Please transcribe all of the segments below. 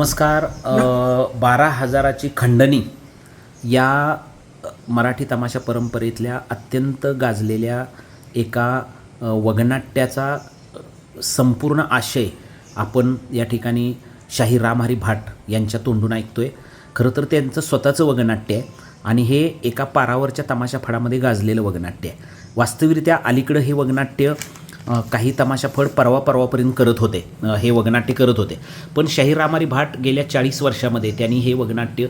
नमस्कार बारा हजाराची खंडणी या मराठी तमाशा परंपरेतल्या अत्यंत गाजलेल्या एका वगनाट्याचा संपूर्ण आशय आपण या ठिकाणी शाही रामहरी भाट यांच्या तोंडून ऐकतोय. खरं तर त्यांचं स्वतःचं वगनाट्य आहे आणि हे एका पारावरच्या तमाशा फडामध्ये गाजलेलं वगनाट्य आहे. वास्तविकरित्या अलीकडं हे वगनाट्य काही तमाशा फड परवा परवापर्यंत करत होते. हे वगनाट्य करत होते. पण शाहीर रामारी भाट गेल्या चाळीस वर्षामध्ये त्यांनी हे वगनाट्य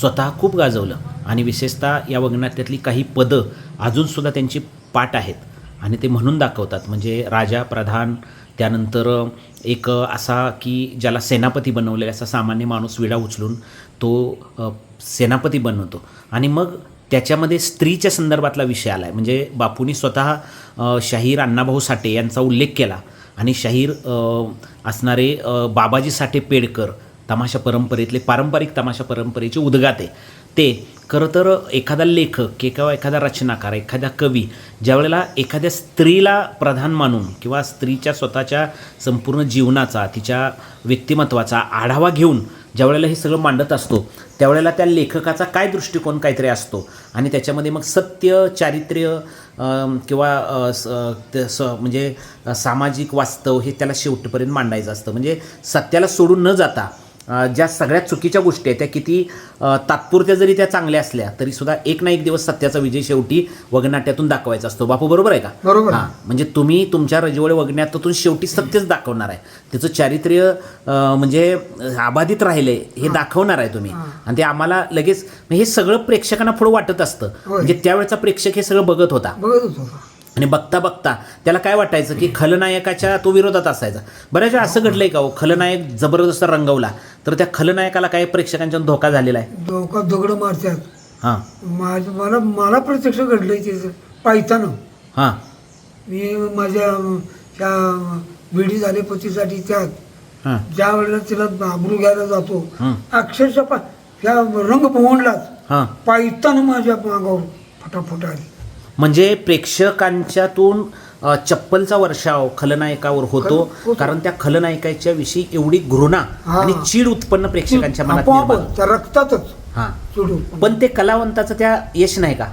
स्वतः खूप गाजवलं. आणि विशेषतः या वगनाट्यातली काही पदं अजूनसुद्धा त्यांची पाठ आहेत. आणि ते म्हणून दाखवतात. म्हणजे राजा प्रधान त्यानंतर एक असा की ज्याला सेनापती बनवलेला असा सामान्य माणूस विडा उचलून तो सेनापती बनवतो. आणि मग त्याच्यामध्ये स्त्रीच्या संदर्भातला विषय आला आहे म्हणजे बापूंनी स्वतः शाहीर अण्णाभाऊ साठे यांचा उल्लेख केला आणि शाहीर असणारे बाबाजी साठे पेडकर तमाशा परंपरेतले पारंपरिक तमाशा परंपरेचे उद्गाते ते खरं तर एखादा लेखक किंवा एखादा रचनाकार एखादा कवी ज्यावेळेला एखाद्या स्त्रीला प्रधान मानून किंवा स्त्रीच्या स्वतःच्या संपूर्ण जीवनाचा तिच्या व्यक्तिमत्वाचा आढावा घेऊन ज्यावेळेला हे सगळं मांडत असतो त्यावेळेला त्या लेखकाचा काय दृष्टिकोन काहीतरी असतो? आणि त्याच्यामध्ये मग सत्य चारित्र्य किंवा स- म्हणजे सामाजिक वास्तव हे त्याला शेवटपर्यंत मांडायचं असतं. म्हणजे सत्याला सोडून न जाता ज्या सगळ्यात चुकीच्या गोष्टी आहेत त्या किती तात्पुरत्या जरी त्या चांगल्या असल्या तरी सुद्धा एक ना एक दिवस सत्याचा विजय शेवटी वगनाट्यातून दाखवायचा असतो. बापू बरोबर आहे का? बरोबर. हां म्हणजे तुम्ही तुमच्या रजवळे वगण्यातून शेवटी सत्यच दाखवणार आहे. त्याचं चारित्र्य म्हणजे अ, अबाधित राहिले हे दाखवणार आहे तुम्ही. आणि ते आम्हाला लगेच हे सगळं प्रेक्षकांना पुढं वाटत असतं. म्हणजे त्यावेळेचा प्रेक्षक हे सगळं बघत होता. बघत होतो. आणि बघता बघता त्याला काय वाटायचं की खलनायकाच्या तो विरोधात असायचा. बऱ्याच वेळा असं घडलंय का हो? खलनायक जबरदस्त रंगवला. तर त्या खलनायकाला काय प्रेक्षकांच्या धोका झालेला आहे? डोका दगड मारतात. हां. माझ मला मला प्रत्यक्ष घडलंय ते पायतानं हां. मी माझ्या त्या विडी झाले पतीसाठी त्यात. हां. ज्या वेळेला तिला आबरू घ्यायला जातो. अक्षरशः त्या रंग भवनलाच हां. पायतानं माझ्या मागावर फटाफट आली. म्हणजे प्रेक्षकांच्यातून चप्पलचा वर्षाव खलनायकावर होतो. कारण त्या खलनायकाच्या विषयी एवढी घृणा. आणि चीड उत्पन्न प्रेक्षकांच्या मनात निर्माण रक्तातच हां. पण ते कलावंताचं त्या यश नाही का?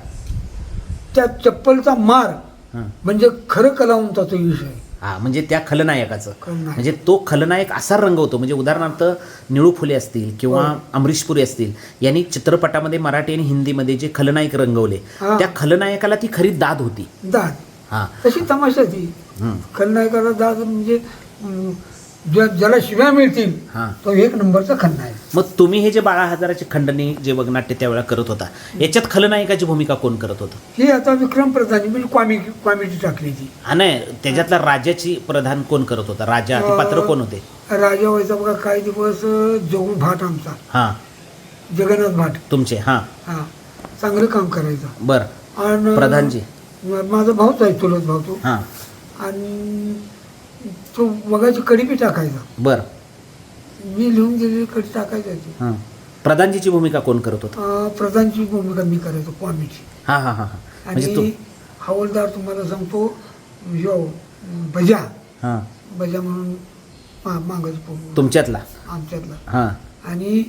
त्या चप्पलचा मार म्हणजे खरं कलावंताचा विषय हा म्हणजे त्या खलनायकाचं खलनायक. म्हणजे तो खलनायक असा रंगवतो म्हणजे उदाहरणार्थ निळू फुले असतील किंवा अमरीश पुरी असतील यांनी चित्रपटामध्ये मराठी आणि हिंदीमध्ये जे खलनायक रंगवले हा. त्या खलनायकाला ती खरी दाद होती दाद हा तशी तमाशा ती. खलनायकाला दाद म्हणजे ज्या- ज्याला शिव्या मिळतील हा. तो एक नंबरचा खलनायक मग तुम्ही हे जे बाळा हजाराची खंडणी जे वगनाट्य त्यावेळेला करत होता याच्यात खलनायकाची भूमिका कोण करत होतं? ही आता विक्रम प्रधानी म्हणजे कॉमेडी टाकली ती हा नाही त्याच्यातला राजाची प्रधान कोण करत होता? राजा ते पात्र कोण होते? राजा व्हायचा बघा काही दिवस जगू भाट आमचा. हा. जगन्नाथ भाट. तुमचे हा. हा. चांगलं काम करायचं. बर. आणि प्रधानजी. माझा भाऊच आहे चुलत भाऊ तो. हा. आणि तो वगाची कडी बी टाकायचा. बर. मी लिहून दिलेली कडी टाकायचा हा. प्रधानजीची भूमिका कोण करत होतं? अं, प्रधानची भूमिका मी करायचो कॉमेडी हा हा हा हा. म्हणजे तू आणि हवालदार तुम्हाला सांगतो यो बजा हा. बजा म्हणून मा तुमच्यातला? आमच्यातला. हा. आणि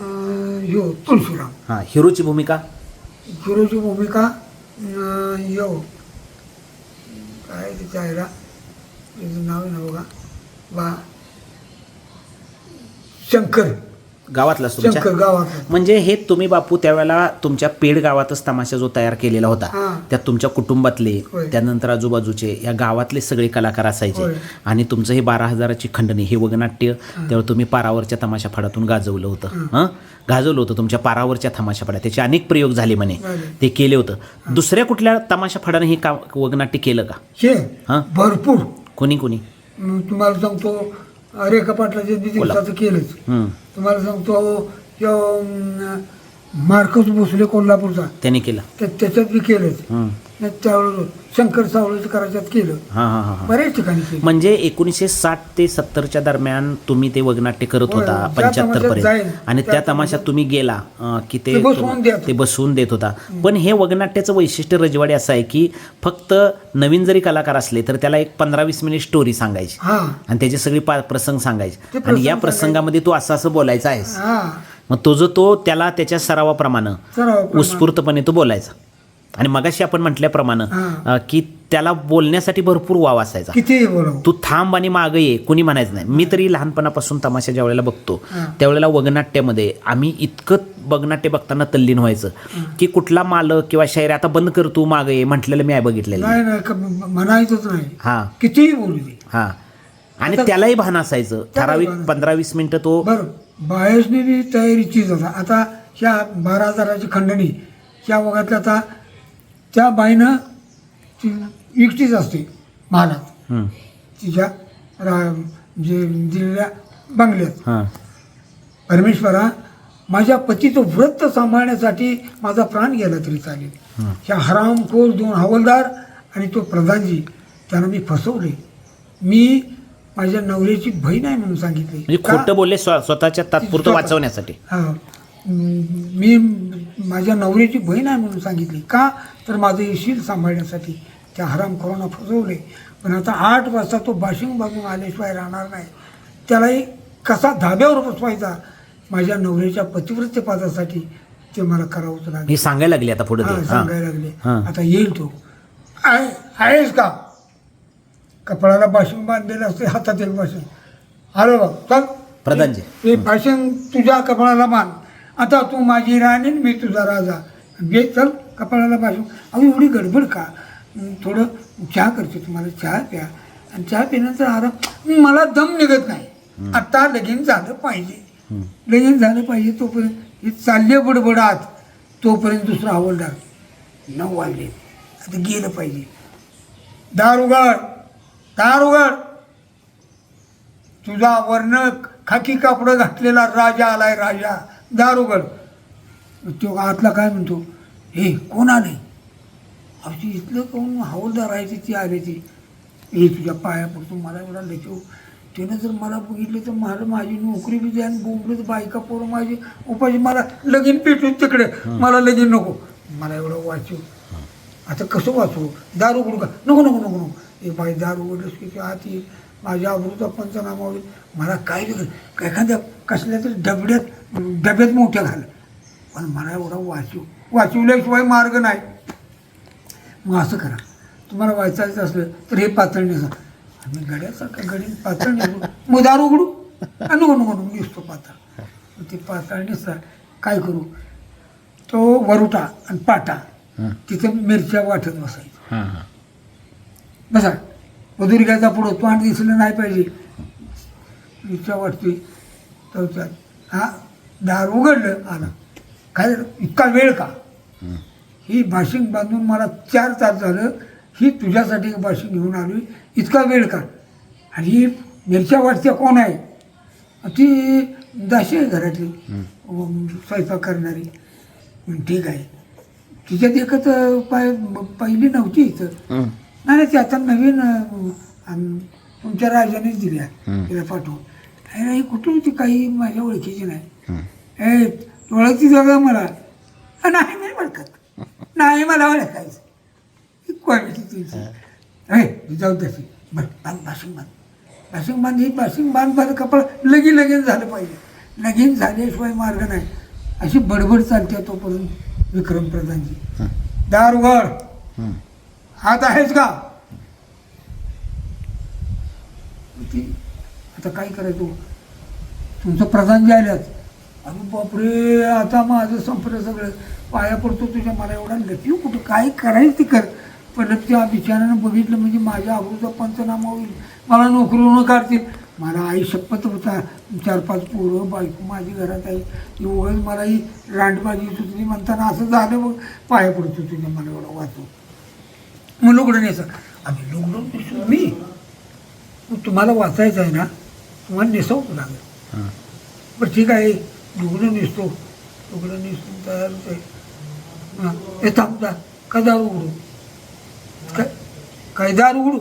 अं, यो तुळशीराम हा हिरोची भूमिका? हिरोची भूमिका अं, यो. काय आईला? तिचं नाव आहे ना बघा. बा शंकर. गावातलाच तुमच्या? शंकर गावात म्हणजे हे तुम्ही बापू त्यावेळेला तुमच्या पेड गावातच तमाशा जो तयार केलेला होता हा. त्यात तुमच्या कुटुंबातले होय. त्यानंतर आजूबाजूचे या गावातले सगळे कलाकार असायचे होय. आणि तुमचं हे बारा हजाराची खंडणी हे वगनाट्य त्यावेळी तुम्ही पारावरच्या तमाशा फडातून गाजवलं होतं. हं. गाजवलं होतं तुमच्या पारावरच्या तमाशा फडात त्याचे अनेक प्रयोग झाले म्हणे. झाले. ते केले होतं. दुसऱ्या कुठल्या तमाशा फडाने हे का वगनाट्य केलं का? हे हा? भरपूर. कोणी कोणी? तुम्हाला सांगतो रेखा पाटलाच्या दिवसाचं केलंच. हं. तुम्हाला सांगतो यो अं, मार्कस भोसले कोल्हापूरचा. त्याने केलं. त्या त्याच्यात बी केलंच. हं. त्यावेळेस शंकर सावळेचं करायच्यात केलं. हां हां हां हां. बऱ्याच ठिकाणी केलं. म्हणजे एकोणीसशे साठ ते सत्तरच्या दरम्यान तुम्ही ते वगनाट्य करत होय, होता ज्या पंच्याहत्तर तमाशात जाईल, पर्यंत आणि त्या त्या तमाशात तुम्ही गेला अं, की ते ते बसवून देत. ते बसवून देत होता. पण हे वगनाट्याचं वैशिष्ट्य रजवाडी असं आहे की फक्त नवीन जरी कलाकार असले तर त्याला एक पंधरा वीस मिनिट स्टोरी सांगायची. हां. आणि त्याचे सगळे पा प्रसंग सांगायचे. आणि या प्रसंगामध्ये तू असं असं बोलायचा आहेस. हां. मग तो जो तो त्याला त्याच्या सरावाप्रमाणे सरावाप्रमाणे. उत्स्फूर्तपणे तो बोलायचा. आणि मगाशी आपण म्हटल्याप्रमाणे. अं, की त्याला बोलण्यासाठी भरपूर वाव असायचा. बोलावं तू थांब आणि मागं ये कुणी म्हणायचं नाही. मी तरी लहानपणापासून तमाशा ज्या वेळेला बघतो. त्यावेळेला वगनाट्यामध्ये आम्ही इतकं वगनाट्य बघताना तल्लीन व्हायचं की कुठला मालक किंवा शायर आता बंद कर तू मागं ये म्हटलेलं मी आहे बघितलेलं. नाही नाही क- म्हणायचंच नाही. हां. कितीही बोलू दे. हां. आणि त्यालाही भान असायचं. ठराविक पंधरा वीस मिनिटं तो बरं तयारीचीच होता आता ह्या बारा हजाराची खंडणी ह्या वगातल्या आता त्या बाईनं ती एकटीच असते महालात हं, तिच्या रा जे दिलेल्या बंगल्यात. हां. परमेश्वरा माझ्या पतीचं व्रत सांभाळण्यासाठी माझा प्राण गेला तरी चालेल. हं. ह्या हरामखोर दोन हवालदार आणि तो प्रधानजी त्यांना मी फसवले. मी माझ्या नवऱ्याची बहीण आहे म्हणून सांगितले. म्हणजे का? खोटं बोलले स्व- स्वतःच्या तात्पुरतं वाचवण्यासाठी. हा. म- माझ्या नवऱ्याची बहीण आहे म्हणून सांगितली. का? तर माझं येशील सांभाळण्यासाठी. त्या हरामखोरांना फसवले. पण आता आठ वाजता तो बाशिंग बाजून आल्याशिवाय राहणार नाही. त्यालाही कसा धाब्यावर बसवायचा? माझ्या नवऱ्याच्या पतिव्रत्य पदासाठी ते मला करावंच लागेल. हे सांगायला लागले आता पुढे हा, हां. सांगायला लागले. हां. आता येईल तो. आहे आहेस का? कपडाला बाशिंग बांधलेलं असते हातात एक बाशिंग. आलो बघ चल. प्रधानजी. ते बाशिंग तुझ्या कपडाला बांध. आता तू माझी राणी मी तुझा राजा. घे चल कपडाला बाशिंग अहो एवढी गडबड का? थोडं चहा करते तुम्हाला. चहा प्या. आणि चहा पिल्यानंतर आराम मला दम निघत नाही. आता लगीन झालं पाहिजे. लगीन झालं पाहिजे तोपर्यंत. हे चालले बडबडात. तोपर्यंत दुसरा हवलदार नऊ वाजले. आता गेलं पाहिजे. दार उघड. दार उघड. तुझा वर्ण खाकी कापडं घातलेला राजा आलाय राजा. दार उघड तो आतला काय म्हणतो हे कोण आले? अशी इथलं कोण हवलदार आहे ती आले ती. हे तुझ्या पाया पडतो मला एवढा लेखो त्यानं जर मला बघितलं तर मला माझी नोकरी बी द्या आणि बोंबलं बायका पोरं माझी उपाशी मला लगीन पेटून तिकडे. मला लगीन नको. मला एवढं वाचू आता कसं वाचू दार उघडू का? नको नको नको नको. हे बाई दार उघडलंस की ते आत येईल. माझ्या अमृता पंचनामा होईल मला काय एखाद्या कसल्या तरी डबड्यात डब्यात मोठ्या घाल पण मला एवढा वाचू वाचवल्याशिवाय मार्ग नाही. मग असं करा. तुम्हाला वाचायचं असलं तर हे पातळ नेसा आम्ही गड्यासारखं गडी? पातळ नेसू मग दार उघडू. आ, नको नको नको निसतो पातळ. ते पातळ नेसा काय करू? तो वरुटा आणि पाटा. तिथं मिरच्या वाटत बसायचं बसा. मधुरी घ्यायचा पुढं. तोंड दिसलं नाही पाहिजे. मिरच्या वाटते तर हा? दार उघडलं आला काय इतका वेळ का? हं. भाशिंग बांधून मला चार तास झालं ही तुझ्यासाठी भाशिंग घेऊन आली इतका वेळ का? आणि ही मिरच्या वाटत्या कोण आहे? ती दाशी आहे घरातली. स्वयंपाक करणारी. ठीक आहे. तिच्यात एकच पाय पहिली नव्हती इथं. नाही नाही, ती आता नवीन तुमच्या राजानेच दिल्या. तिला पाठवून. नाही कुठून होती काही माझ्या ओळखीची नाही. हं. ए ओळखती जागा मला. "अ, नाही नाही ओळखत. नाही मला ओळखायचं. ही क्वालिटी तुमची ए जाऊ तशी बरं बांध बाशिंग बांध. बाशिंग बांध ही बाशिंग बांध बांध कपडा लगीन लगीन झालं पाहिजे. लगीन झाल्याशिवाय मार्ग नाही. अशी बडबड चालते तोपर्यंत विक्रम प्रधानजी हं. दार उघड हं. हात आहेच का? ती आता काय करायचं? तुमचं प्रधान जे आल्यात. अरे बापरे आता माझं संपलं सगळं. पाया पडतो तुझ्या मला एवढा लपीव कुठं काय करायचं ते कर. पण त्या बिचारानं बघितलं म्हणजे माझ्या अब्रूचा पंचनामा होईल. मला नोकरीवरून काढतील. मला आई शपथ होता. चार पाच पोरं बायको माझी घरात आहे. एवढंच मला ही रांडबाजी सुचली म्हणताना असं झालं मग पाया पडतो तुझ्या मला एवढं वाचू मग लुगडं नेसा. आम्ही नेसू मी? तुम्हाला वाचायचं आहे ना? तुम्हाला नेसावं लागेल. बरं ठीक आहे. लुगडं नेसतो. लुगडं नेसून तयार होते हां हे थांबता का दारू उघडू? काय काय दार उघडू?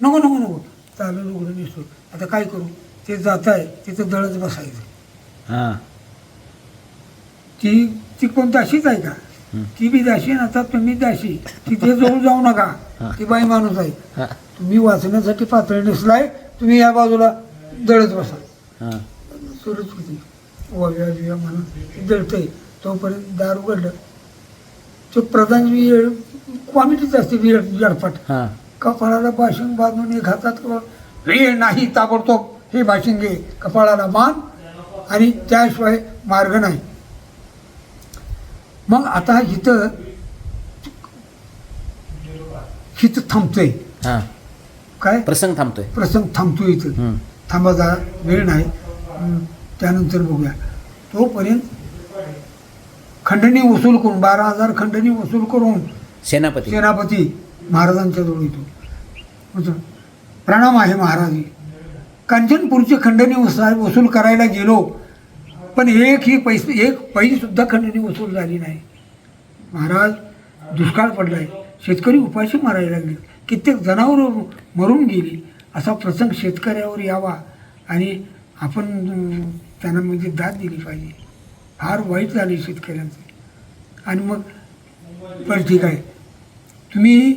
नको नको नको. चालेल उघडून दिसतो आता काय करू? ते जात आहे तिथं दळत बसायचं. हां. ती ती कोण दाशीच आहे का. ती बी दाशी आणि आता तुम्ही दाशी. तिथे जवळ जाऊ नका. ती बाई माणूस आहे. तुम्ही वाचण्यासाठी पातळी नसलाय तुम्ही या बाजूला दळत बसा. सुरूच होती. बिव्या म्हणून ती दळतंय तोपर्यंत दार उघडलं. तो प्रधान क्वामिटीच असते विरट जडपट. हां. कपाळाला भाषण बांधून एक हातात रे नाही ताबडतोब हे भाषण घे. कपाळाला मान आणि त्याशिवाय मार्ग नाही. मग आता इथं हिथं थांबतोय. काय? प्रसंग थांबतोय. प्रसंग थांबतोय इथं. थांबा जरा वेळ नाही. त्यानंतर बघूया. तोपर्यंत खंडणी वसूल करून बारा हजार खंडणी वसूल करून सेनापती. सेनापती महाराजांच्या जवळ येतो. प्रणाम आहे महाराज. कांचनपूरची खंडणी वसा वसूल करायला गेलो पण एक ही पैसे एक पैसुद्धा खंडणी वसूल झाली नाही. महाराज दुष्काळ पडलाय. शेतकरी उपाशी मारायला लागले. कित्येक जनावरं मरून गेली. असा प्रसंग शेतकऱ्यावर यावा आणि आपण त्यांना म्हणजे दाद दिली पाहिजे. फार वाईट झाले शेतकऱ्यांचं. आणि मग बरं ठीक आहे. तुम्ही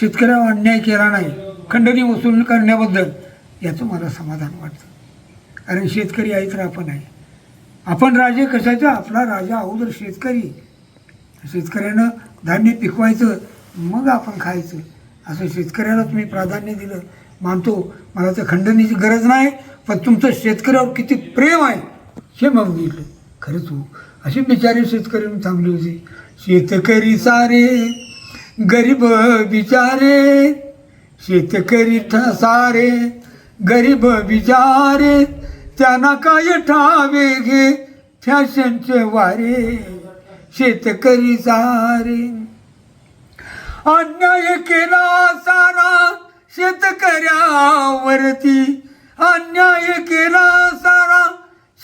शेतकऱ्यावर अन्याय केला नाही खंडणी वसूल करण्याबद्दल याचं मला समाधान वाटतं. कारण शेतकरी आहे तर आपण आहे. आपण राजे कशाचा? आपला राजा अगोदर शेतकरी. शेतकऱ्यानं धान्य पिकवायचं मग आपण खायचं. असं शेतकऱ्याला तुम्ही प्राधान्य दिलं. मानतो मला तर खंडणीची गरज नाही पण तुमचं शेतकऱ्यावर किती प्रेम आहे हे मग बघितलं खरंच हो असे बिचारे शेतकरी थांबले होते. शेतकरी सारे गरीब बिचारे. शेतकरी ठ- सारे गरीब बिचारे. त्यांना काय ठावे घे फॅशनचे वारे. शेतकरी सारे. अन्याय केला सारा शेतकऱ्यावरती. अन्याय केला सारा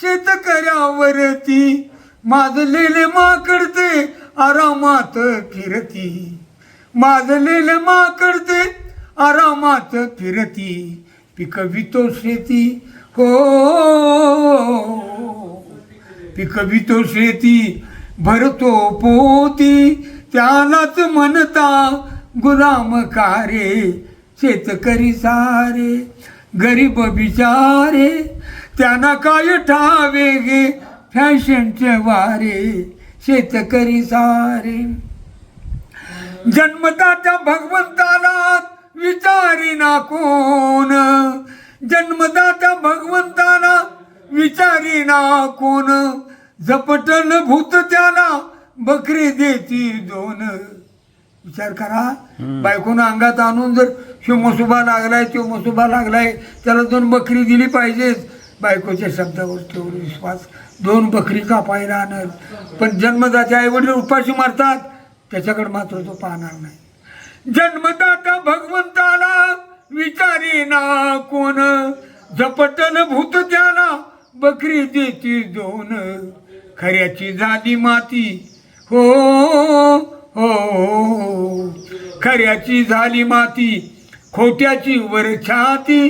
शेतकऱ्यावरती. माजलेले माकडते आरामात फिरती. माजलेले माकडते आरामात फिरती. पिकवितो शेती. हो. पिकवितो शेती. भरतो पोती. त्यालाच म्हणता गुलाम कारे शेतकरी सारे. गरीब बिचारे त्यांना काय ठावे गे फॅशनचे वारे शेतकरी सारे. जन्मदात्या भगवंताला विचारिना कोण? जन्मदात्या भगवंताला विचारिना कोण? झपटल भूत त्याला बकरी देती दोन. विचार करा. बायकोनं अंगात आणून जर शिव मसुबा लागलाय तो मसुबा लागलाय. त्याला दोन बकरी दिली पाहिजेच बायकोच्या शब्दावर तेवढा विश्वास. दोन बकरी कापायला आणत? पण जन्मदाते आईवडील उपाशी मारतात. त्याच्याकडे मात्र तो पाहणार नाही. जन्मदाता भगवंताला विचारी ना कोण? झपटल भूत त्याला बकरी देती दोन. खऱ्याची झाली माती. हो हो. हो. खऱ्याची झाली माती. खोट्याची वर छाती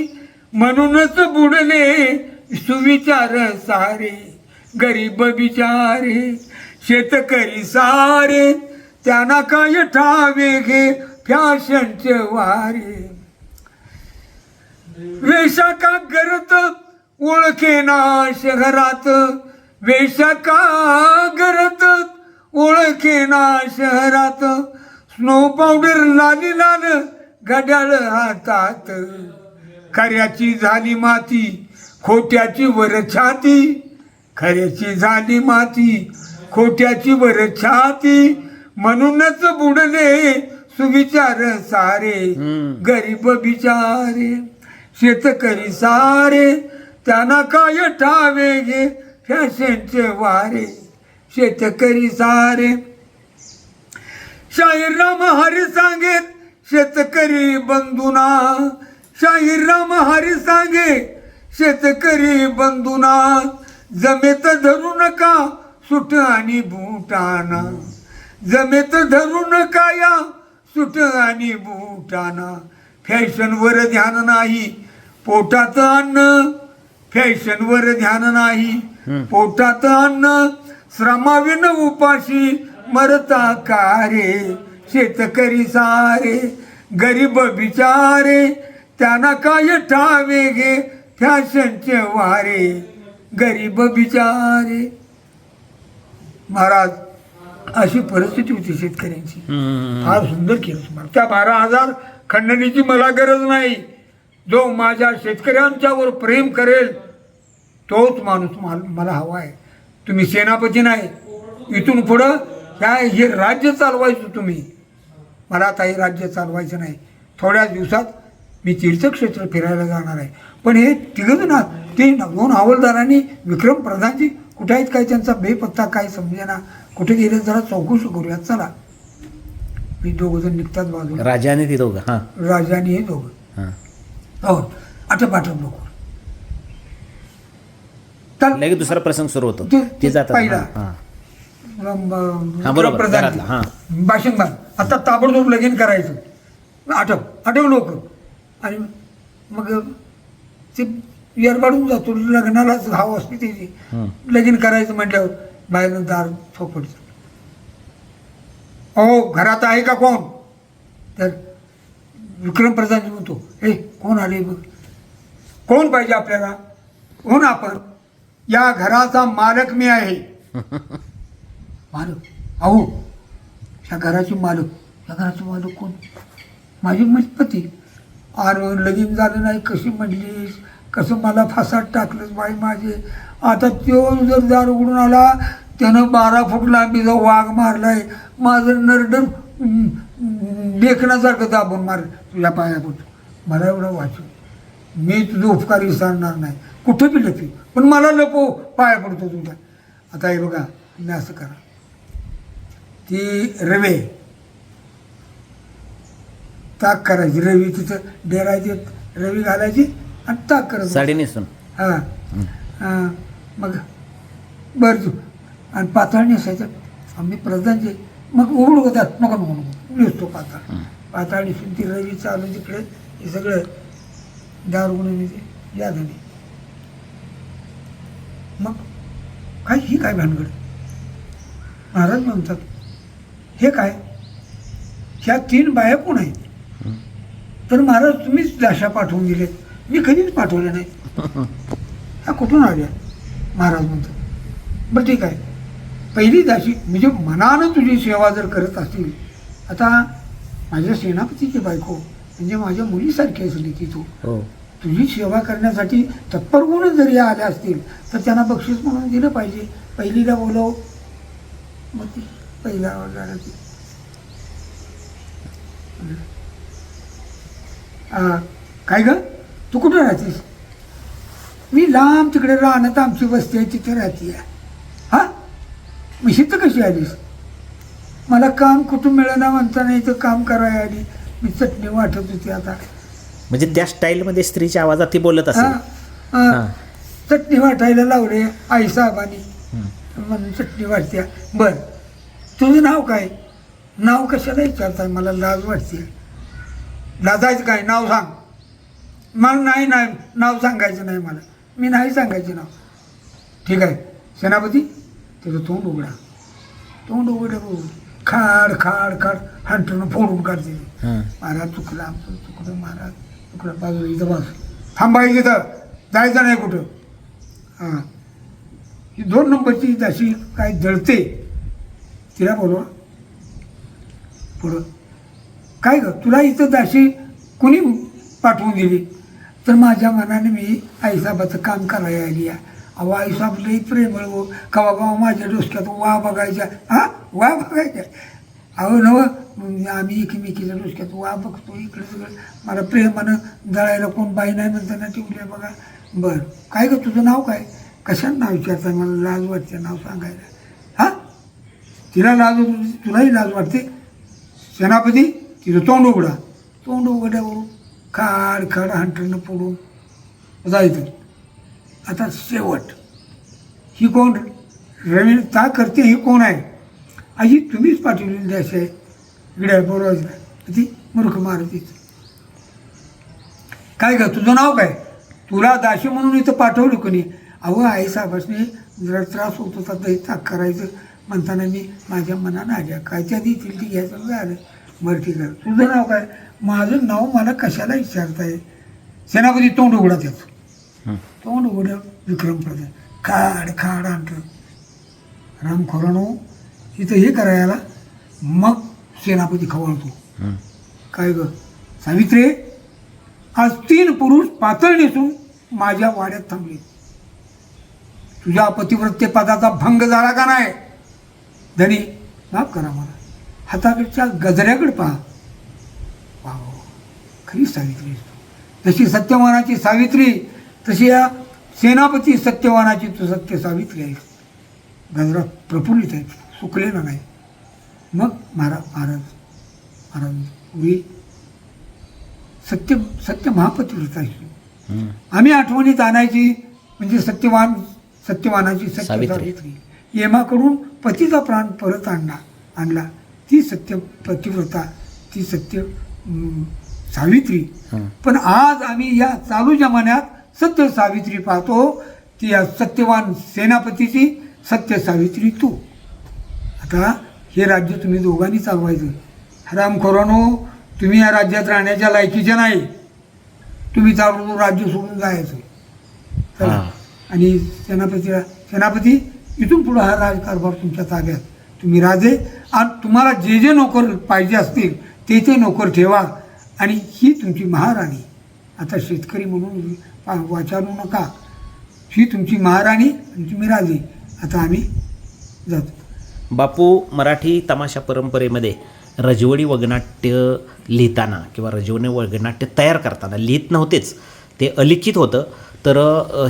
म्हणूनच बुडले सुविचार सारे गरीब बिचारे शेतकरी सारे त्यांना काय ठावे घे फॅशनचे वारे. वेशा का करत ओळखेना शहरात वेशा का करत ओळखेना शहरात स्नो पावडर लाली लाल घड्याळ हातात. खऱ्याची झाली माती खोट्याची वर छाती. खऱ्याची झाली माती खोट्याची वर छाती. म्हणूनच बुडले सुविचार सारे. गरीब बिचारे शेतकरी सारे. त्यांना काय ठावे गे फॅशनचे वारे. शेतकरी सारे. शाहीरराम हरी सांगेत शेतकरी बंधुना शाहीरराम हरी सांगे शेतकरी बंधुना जमेत धरू नका सुट आणि बुटाना. जमेत धरू नका या सुट आणि बुटाना. फॅशनवर ध्यान नाही पोटात अन्न. फॅशनवर ध्यान नाही पोटात अन्न. श्रमाविन उपाशी मरता कारे शेतकरी सारे गरीब बिचारे त्यांना काय ठावे गे? फॅशनचे वारे गरीब बिचारे. महाराज अशी परिस्थिती होती शेतकऱ्यांची. फार सुंदर केलं त्या बारा हजार खंडणीची मला गरज नाही. जो माझ्या शेतकऱ्यांच्यावर प्रेम करेल तोच माणूस मला हवा आहे. तुम्ही सेनापती नाही. इथून पुढं ह्या हे राज्य चालवायचं तुम्ही? मला आता हे राज्य चालवायचं नाही. थोड्या दिवसात मी तीर्थक्षेत्र फिरायला जाणार आहे. पण हे तिघं ना ते दोन हवालदारांनी विक्रम प्रधानजी कुठे आहेत काय त्यांचा बेपत्ता काय समजेना? कुठे गेले जरा चौकशी करूया चला. मी दोघं जण निघतात बाजूला. राजाने ती दोघं हां. राजाने हे दोघं. हां. लोक चल. लगेच दुसरा प्रसंग सुरू होतो. ते- ते जातात. पहिला. हां, हां. हा हा, बरोबर, घरातला, हा. आता ताबडतोब लगीन करायचं. आठव आठव लोक आणि मग ते येरबाडून जातो लग्नालाच घाव असते त्याची. लगीन करायचं म्हटल्यावर बाहेरनं दार थोपडचं अहो घरात आहे का कोण? तर विक्रम प्रधानजी म्हणतो ए कोण आले बघ? कोण पाहिजे आपल्याला? कोण आपण? या घराचा मालक मी आहे. मालक. अहो या घराचे मालक. या घराचे मालक कोण? माझी पती आणि लगीन झालं नाही कशी म्हणलीस? कसं मला फासात टाकलंस बाई माझे? आता तो जर दार उघडून आला त्यानं बारा फूट लांबीचा वाघ मारलाय. माझं नरडर देखण्यासारखं दाबून मार तुझ्या पायापूट मला एवढं वाचू मी तुझं उपकार विसरणार नाही. कुठं बी लपी पण मला लपो पाया पडतो तुझ्या. आता हे बघा मी असं करा. ती रवे. ताक करायची रवी तिथं डेरायची रवी घालायची आणि ताक करायचं. साडी नेसून. हां. हां. मग बरं तू. आणि पाताळ नेसायचं. आम्ही प्रधानचे मग उघड होतात नको नको नको. नेसतो पाताळ. पाताळ नेसून ती रवी चालू तिकडे हे सगळं दारू गुण या धनी मग काय ही काय भानगड? महाराज म्हणतात हे काय? ह्या तीन बाया कोण आहेत? तर महाराज तुम्हीच दाशा पाठवून दिलेत. मी कधीच पाठवले नाही. हा कुठून आल्या? महाराज म्हणतात. बरं ठीक आहे. पहिली दाशी म्हणजे मनानं तुझी सेवा जर करत असतील आता माझ्या सेनापतीची बायको म्हणजे माझ्या मुलीसारखी असली ती तू. हो. तुझी सेवा करण्यासाठी तत्पर होऊन जरी आल्या असतील तर त्यांना बक्षीस म्हणून दिलं पाहिजे. पहिलीला बोलव. मग पहिला ती आ, काय ग? तू कुठं राहतेस? मी लांब तिकडे राहणं आमची वस्ती आहे तिथे राहते. हा? इथं कशी आलीस? मला काम कुठं मिळेना म्हणताना इथं काम करायला आली. मी चटणी वाटत होती आता. म्हणजे त्या स्टाईलमध्ये स्त्रीच्या आवाजात ती बोलत असेल. हा. चटणी वाटायला लावले आई साहेबांनी. म्हणून चटणी वाटते. बर. तुझं नाव काय? नाव कशाला विचारताय? मला लाज वाटते. लाजायचं काय? नाव सांग. मला नाही नाही. नाव सांगायचं नाही मला. मी नाही सांगायचं नाव. ठीक आहे. सेनापती त्याचं तोंड उघडा. तोंड उघडा बघू. खाड खाड खाड. हंटून फोडून काढते. महाराज चुकलं. आमचं चुकलं महाराज. चुकलं. बाजू इथं बस. थांबायचं इथं. जायचं नाही कुठं. हां. ही दोन नंबरची जशी काय जळते तिला बोलवा. पुढं काय ग तुला इथं दाशी कोणी पाठवून दिली? तर माझ्या मनाने मी आईसाहेबाचं काम करायला आली आहे. अहो आईसाहेब लई प्रेमळ हो. कवा कवा माझ्या डोसक्यात वा बघायच्या. हां? वा बघायच्या? अहो नव म्हणजे आम्ही एकमेकीच्या डोसक्यात वा बघतो इकडे सगळं मला प्रेमानं जळायला कोण बाई नाही म्हणताना ठेवले बघा. बरं. काय ग तुझं नाव काय? कशानं नाव विचारताय? मला लाज वाटते नाव सांगायला. तिला लाज होती, तुलाही लाज वाटते? सेनापती तिथं तोंड उघडा. तोंड उघड्यावरून खाड खाड हंटरनं पडून जायचं आता शेवट. ही कोण? रवी ता करते ही कोण आहे? आजी तुम्हीच पाठवलेली द्यायचं आहे इकडे बरोबर ती मूर्ख मारुतीच. काय ग तुझं नाव काय? तुला दाशी म्हणून इथं पाठवलं कोणी अहो आई साहेबांनी जरा त्रास होत होता दही ताक करायचं. म्हणताना मी माझ्या मनानं आल्या. काय त्या देतील ती घ्यायचं झालं. ठीक आहे तुझं नाव काय? माझं नाव मला कशाला विचारताय? सेनापती तोंड उघडा त्याचं. हं. तोंड उघडं विक्रम प्रधान. खाड खाड आणतं. राम खोरानो इथं हे करायला मग सेनापती खवळतो. हं. काय ग? सावित्रे आज तीन पुरुष पातळ नेसून माझ्या वाड्यात थांबले. तुझ्या पतिव्रत्य पदाचा भंग झाला का नाही? धनी माफ करा मला हाताकडच्या गजऱ्याकडे पहा वाव खरी सावित्री. जशी सत्यवानाची सावित्री तशी या सेनापती सत्यवानाची तू सत्य सावित्री आहेस गजरा प्रफुल्लित आहे सुकलेला नाही मग महाराज महाराज महाराज पूर्वी सत्य सत्य महापतिव्रता आहे हं. आम्ही आठवणीत आणायची म्हणजे सत्यवान सत्यवानाची सत्य सावित्री. यमाकडून पतीचा प्राण परत आणला. आणला. ती सत्य पतिव्रता ती सत्य सावित्री. पण आज आम्ही या चालू जमान्यात सत्य सावित्री पाहतो. ती या सत्यवान सेनापतीची सत्य सावित्री तू. आता हे राज्य तुम्ही दोघांनी चालवायचं. हरामखोरानो तुम्ही या राज्यात राहण्याच्या लायकीचे नाही. तुम्ही चालू राज्य सोडून जायचं. आणि सेनापतीला सेनापती इथून पुढं हा राजकारभार तुमच्या ताब्यात. तुम्ही राजे आणि तुम्हाला जे जे नोकर पाहिजे असतील ते ते नोकर ठेवा. आणि ही तुमची महाराणी. आता शेतकरी म्हणून वाचारू नका. ही तुमची महाराणी आणि तुम्ही राजे. आता आम्ही जातो. बापू मराठी तमाशा परंपरेमध्ये रजवडी वगनाट्य लिहिताना किंवा रजवणे वगनाट्य तयार करताना लिहित नव्हतेच. ते अलिखित होतं. तर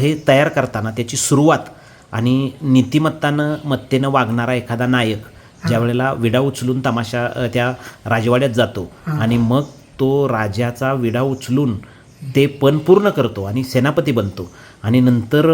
हे तयार करताना त्याची सुरुवात आणि नीतिमत्तानं मत्तेनं वागणारा एखादा नायक ज्या वेळेला विडा उचलून तमाशा त्या राजवाड्यात जातो आणि मग तो राजाचा विडा उचलून ते पण पूर्ण करतो आणि सेनापती बनतो. आणि नंतर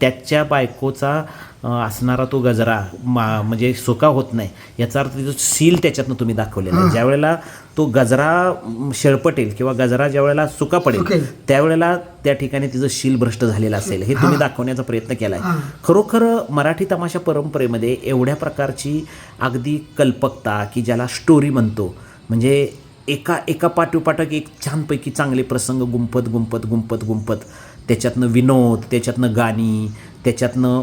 त्याच्या बायकोचा असणारा तो गजरा मा म्हणजे सुका होत नाही याचा अर्थ तिचं सील त्याच्यातनं तुम्ही दाखवलेला आहे. ज्या वेळेला तो गजरा शेळपटेल किंवा गजरा ज्या वेळेला सुका पडेल. त्यावेळेला त्या ठिकाणी तिचं शील भ्रष्ट झालेलं असेल हे तुम्ही दाखवण्याचा प्रयत्न केला आहे खरोखर मराठी तमाशा परंपरेमध्ये एवढ्या प्रकारची अगदी कल्पकता की ज्याला स्टोरी म्हणतो म्हणजे एका एका पाठोपाठक एक छानपैकी चांगले प्रसंग गुंफत गुंफत गुंफत गुंफत त्याच्यातनं विनोद त्याच्यातनं गाणी त्याच्यातनं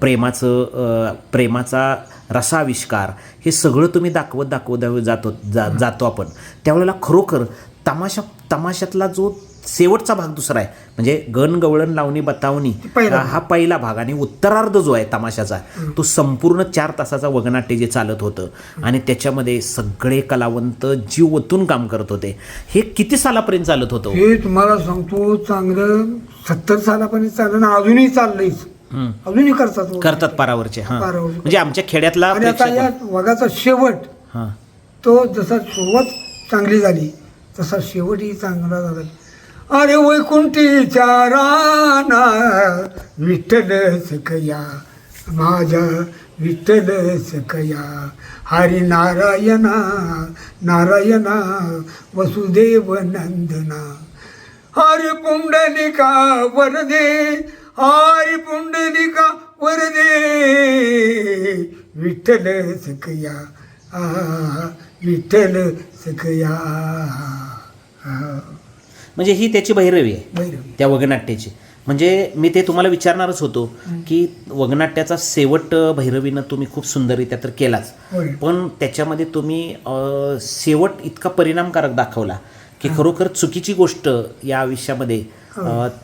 प्रेमाचं प्रेमाचा रसाविष्कार हे सगळं तुम्ही दाखवत दाखवत जातो जा जातो आपण. त्यावेळेला खरोखर तमाशा तमाशातला जो शेवटचा भाग दुसरा आहे म्हणजे गण गवळण लावणी बतावणी हा पहिला भाग आणि उत्तरार्ध जो आहे तमाशाचा तो संपूर्ण चार तासाचा वगनाट्य जे चालत होतं आणि त्याच्यामध्ये सगळे कलावंत जीव ओतून काम करत होते. हे किती सालापर्यंत चालत होतं? हे तुम्हाला सांगतो चांगलं सत्तर सालापर्यंत चाललं अजूनही चाललंयच. अजूनही करतात वगैरे. करतात पारावरचे हां. पारावरचे. म्हणजे आमच्या खेड्यातला आणि आता प्रेक्षक या वगाचा शेवट हां. तो जसा सुरुवात चांगली झाली तसा शेवटही चांगला झाला. अरे वैकुंठीच्या राना विठ्ठल सकया माझ्या विठ्ठल सकया हरी नारायणा नारायणा वसुदेव नंदना. हरी पुंडलिका वरदे हरी पुंडलिका वरदे विठ्ठल सकया आ विठ्ठल सकया आ. म्हणजे ही त्याची भैरवी आहे. त्या वगनाट्याची. म्हणजे मी ते तुम्हाला विचारणारच होतो की वगनाट्याचा शेवट भैरवीनं तुम्ही खूप सुंदररित्या तर केलाच. पण त्याच्यामध्ये तुम्ही शेवट इतका परिणामकारक दाखवला की खरोखर चुकीची गोष्ट या आयुष्यामध्ये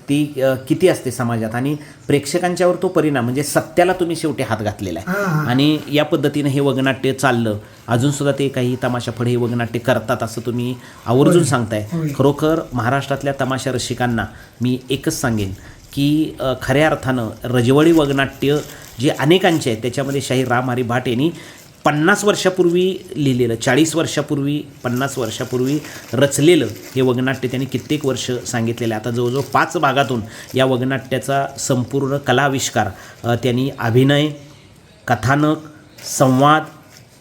ती किती असते समाजात आणि प्रेक्षकांच्यावर तो परिणाम म्हणजे सत्याला तुम्ही शेवटी हात घातलेला आहे. आणि या पद्धतीने हे वगनाट्य चाललं अजून सुद्धा ते काही तमाशाफळे हे वगनाट्य करतात असं तुम्ही आवर्जून सांगताय. खरोखर महाराष्ट्रातल्या तमाशा रसिकांना मी एकच सांगेन की खऱ्या अर्थानं रजवळी वगनाट्य जे अनेकांचे आहेत त्याच्यामध्ये शाहीर राम हरी भाट यांनी पन्नास वर्षापूर्वी लिहिलेलं चाळीस वर्षापूर्वी पन्नास वर्षापूर्वी रचलेलं हे वगनाट्य त्यांनी कित्येक वर्ष सांगितलेलं आहे. आता जवळजवळ पाच भागातून या वगनाट्याचा संपूर्ण कलाविष्कार त्यांनी अभिनय कथानक संवाद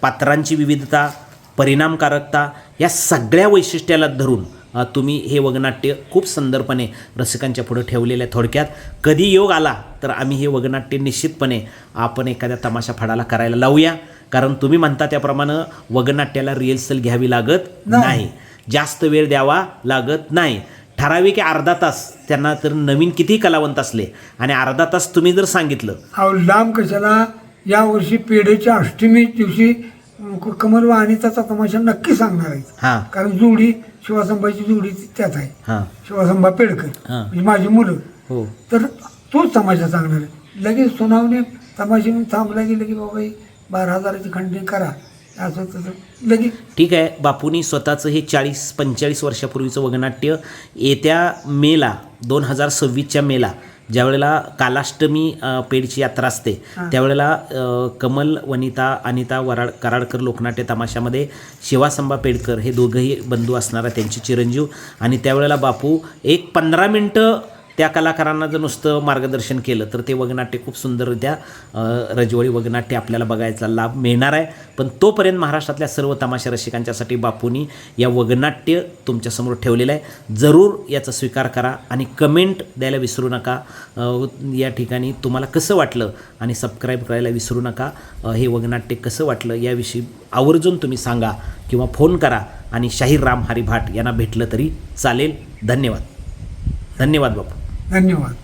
पात्रांची विविधता परिणामकारकता या सगळ्या वैशिष्ट्याला धरून तुम्ही हे वगनाट्य खूप सुंदरपणे रसिकांच्या पुढे ठेवलेल्या थोडक्यात. कधी योग आला तर आम्ही हे वगनाट्य निश्चितपणे आपण एखाद्या तमाशा फडाला करायला लावूया. कारण तुम्ही म्हणता त्याप्रमाणे वगनाट्याला रिहर्सल घ्यावी लागत नाही. जास्त वेळ द्यावा लागत नाही. ठराविक अर्धा तास त्यांना तर नवीन कितीही कलावंत असले? आणि अर्धा तास तुम्ही जर सांगितलं. अहो लांब कशाला? यावर्षी पेढेच्या अष्टमी दिवशी कमल वाणीचा तमाशा नक्की सांगणार आहे हां. कारण जोडी शिवासंभाची जोडी त्यात आहे. हां. शिवासंभा पेडकर हां. म्हणजे माझी मुलं. हो. तर तोच तमाशा सांगणार आहे. लगेच सुनावणे तमाशे थांबला गेलं की बाबा बारा हजाराची खंडणी करा. असं तसं. लगेच. ठीक आहे. बापूंनी स्वतःचं हे चाळीस पंचेचाळीस वर्षापूर्वीचं वगनाट्य येत्या मेला दोन हजार सव्वीसच्या मेला ज्यावेळेला कालाष्टमी पेडची यात्रा असते. त्यावेळेला कमल वनिता अनिता वराड कराडकर लोकनाट्य तमाशामध्ये शिवासंबा पेडकर हे दोघंही बंधू असणारा त्यांचे चिरंजीव. आणि त्यावेळेला बापू एक पंधरा मिनटं त्या कलाकारांना जर नुसतं मार्गदर्शन केलं तर ते वगनाट्य खूप सुंदररित्या अ, रजवळी वगनाट्य आपल्याला बघायचा लाभ मिळणार आहे. पण तोपर्यंत महाराष्ट्रातल्या सर्व तमाशा रसिकांच्यासाठी बापूंनी या वगनाट्य तुमच्यासमोर ठेवलेलं आहे. जरूर याचा स्वीकार करा आणि कमेंट द्यायला विसरू नका. या ठिकाणी तुम्हाला कसं वाटलं आणि सबस्क्राईब करायला विसरू नका. हे वगनाट्य कसं वाटलं याविषयी आवर्जून तुम्ही सांगा किंवा फोन करा आणि शाहीर राम हरी भाट यांना भेटलं तरी चालेल. धन्यवाद. धन्यवाद बापू. धन्यवाद.